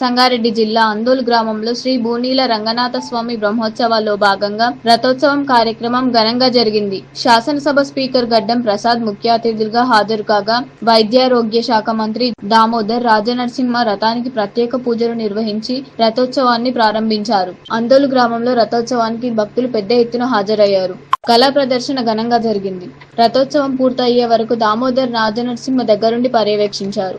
సంగారెడ్డి జిల్లా అందోల్ గ్రామంలో శ్రీ బూనీల రంగనాథ స్వామి బ్రహ్మోత్సవాల్లో భాగంగా రథోత్సవం కార్యక్రమం ఘనంగా జరిగింది. శాసనసభ స్పీకర్ గడ్డం ప్రసాద్ ముఖ్య అతిథులుగా హాజరు కాగా వైద్యారోగ్య శాఖ మంత్రి దామోదర్ రాజనరసింహ రథానికి ప్రత్యేక పూజలు నిర్వహించి రథోత్సవాన్ని ప్రారంభించారు. అందోలు గ్రామంలో రథోత్సవానికి భక్తులు పెద్ద ఎత్తున హాజరయ్యారు. కళా ప్రదర్శన ఘనంగా జరిగింది. రథోత్సవం పూర్తయ్యే వరకు దామోదర్ రాజనరసింహ దగ్గరుండి పర్యవేక్షించారు.